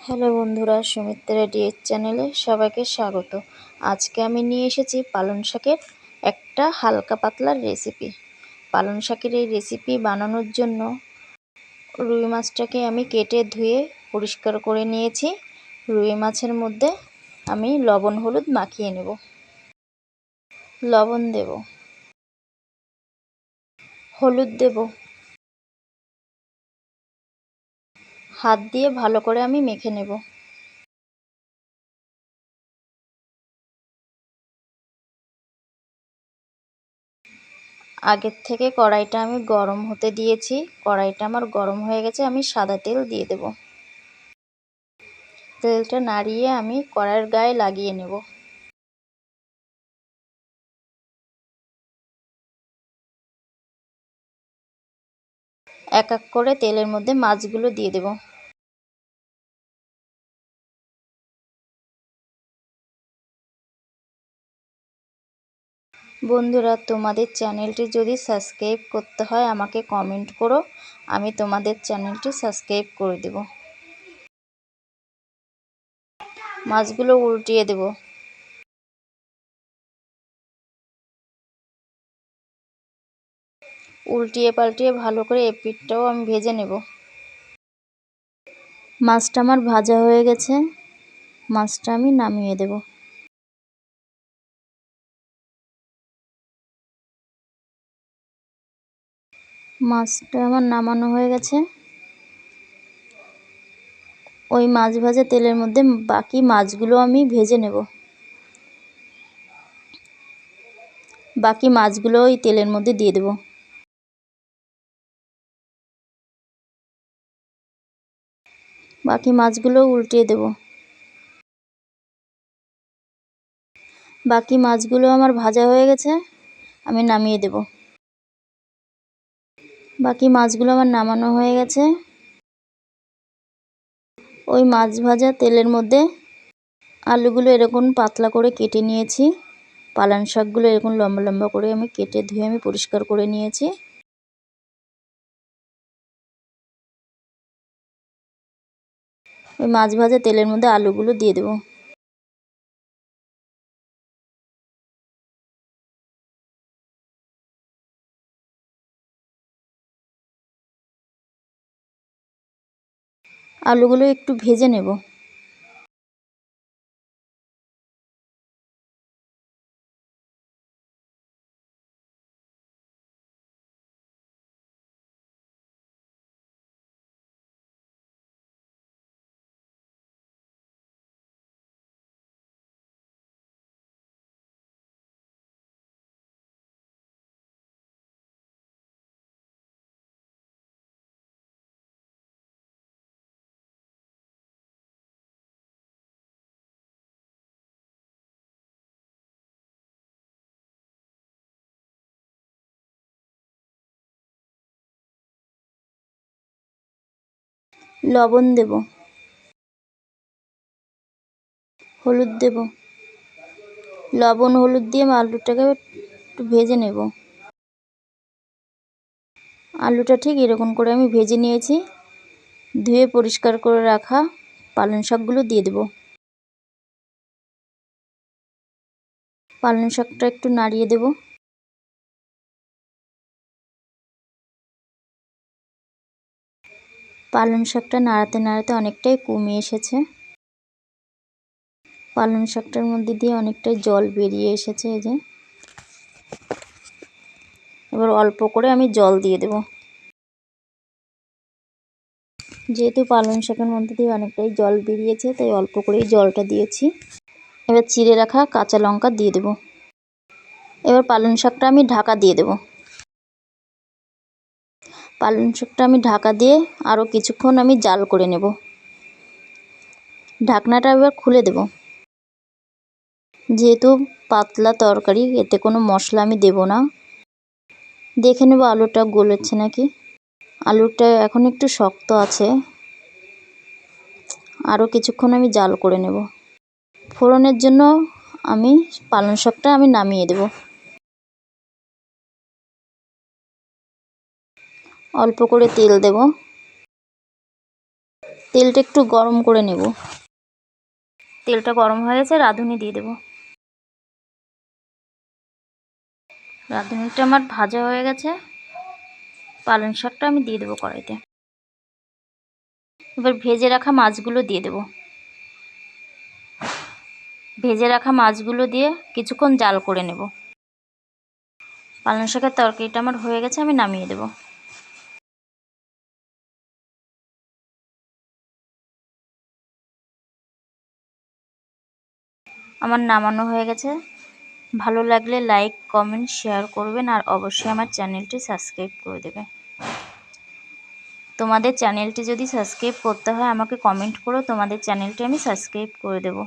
Hello বন্ধুরা Sumitra DS চ্যানেলে সবাইকে স্বাগত। আজকে আমি নিয়ে এসেছি পালং শাকের একটা হালকা পাতলার রেসিপি পালং শাকের এই রেসিপি বানানোর জন্য রুই মাছটাকে আমি কেটে ধুয়ে পরিষ্কার করে নিয়েছি। রুই মাছের মধ্যে আমি লবণ, হলুদ মাখিয়ে নেব। লবণ দেব। হলুদ দেব। হাত দিয়ে ভালো করে আমি মেখে নেব। আগের থেকে কড়াইটা আমি গরম হতে দিয়েছি। কড়াইটা আমার গরম হয়ে গেছে, আমি সাদা তেল দিয়ে দেব। তেলটা নাড়িয়ে আমি কড়াইয়ের গায়ে লাগিয়ে নেব। এক এক করে তেলের মধ্যে মাছগুলো দিয়ে দেব। বন্ধুরা, তোমাদের চ্যানেলটি যদি সাবস্ক্রাইব করতে হয়, আমাকে কমেন্ট করো। আমি তোমাদের চ্যানেলটি সাবস্ক্রাইব করে দেব। মাছগুলো উল্টিয়ে দেব। উল্টিয়ে পাল্টিয়ে ভালো করে এপিটটাও আমি ভেজে নেব। মাছটা আমার ভাজা হয়ে গেছে। মাছটা আমি নামিয়ে দেব। মাছটা আমার নামানো হয়ে গেছে। ওই মাছ ভাজা তেলের মধ্যে বাকি মাছগুলো আমি ভেজে নেব। বাকি মাছগুলো ওই তেলের মধ্যে দিয়ে দেব। বাকি মাছগুলো উল্টিয়ে দেব। বাকি মাছগুলো আমার ভাজা হয়ে গেছে, আমি নামিয়ে দেব। বাকি মাছগুলো আমার নামানো হয়ে গেছে। ওই মাছ ভাজা তেলের মধ্যে আলুগুলো এরকম পাতলা করে কেটে নিয়েছি। পালান শাকগুলো এরকম লম্বা লম্বা করে আমি কেটে ধুয়ে আমি পরিষ্কার করে নিয়েছি। ওই মাছ ভাজা তেলের মধ্যে আলুগুলো দিয়ে দেবো। আলুগুলো একটু ভেজে নেব। লবণ দেব। হলুদ দেব। লবণ হলুদ দিয়ে আলুটাকে একটু ভেজে নেব। আলুটা ঠিক এরকম করে আমি ভেজে নিয়েছি। ধুয়ে পরিষ্কার করে রাখা পালং শাকগুলো দিয়ে দেব। পালং শাকটা একটু নাড়িয়ে দেবো। পালং শাকটা নাড়াতে নাড়াতে অনেকটাই কমে এসেছে। পালং শাকটার মধ্যে দিয়ে অনেকটাই জল বেরিয়ে এসেছে এই যে। এবার অল্প করে আমি জল দিয়ে দেব। যেহেতু পালং শাকের মধ্যে দিয়ে অনেকটাই জল বেরিয়েছে, তাই অল্প করেই জলটা দিয়েছি। এবার চিড়ে রাখা কাঁচা লঙ্কা দিয়ে দেব। এবার পালং শাকটা আমি ঢাকা দিয়ে দেবো। পালং শাকটা আমি ঢাকা দিয়ে আরও কিছুক্ষণ আমি জাল করে নেব। ঢাকনাটা এবার খুলে দেব। যেহেতু পাতলা তরকারি, এতে কোনো মশলা আমি দেব না। দেখে নেব আলুটা গলেছে নাকি। আলুটা এখন একটু শক্ত আছে। আরও কিছুক্ষণ আমি জাল করে নেব। ফোড়নের জন্য আমি পালং শাকটা আমি নামিয়ে দেবো। অল্প করে তেল দেব। তেলটা একটু গরম করে নেব। তেলটা গরম হয়ে গেছে, রাঁধুনি দিয়ে দেব। রাঁধুনিটা আমার ভাজা হয়ে গেছে। পালং শাকটা আমি দিয়ে দেবো কড়াইতে। এবার ভেজে রাখা মাছগুলো দিয়ে দেব। ভেজে রাখা মাছগুলো দিয়ে কিছুক্ষণ জাল করে নেব। পালং শাকের তরকারিটা আমার হয়ে গেছে, আমি নামিয়ে দেব। আমার নামানো হয়ে গেছে। ভালো লাগলে লাইক কমেন্ট শেয়ার করবেন আর অবশ্যই আমার চ্যানেলটি সাবস্ক্রাইব করে দেবে তোমাদের চ্যানেলটি যদি সাবস্ক্রাইব করতে হয়, আমাকে কমেন্ট করো, তোমাদের চ্যানেলটি আমি সাবস্ক্রাইব করে দেবো।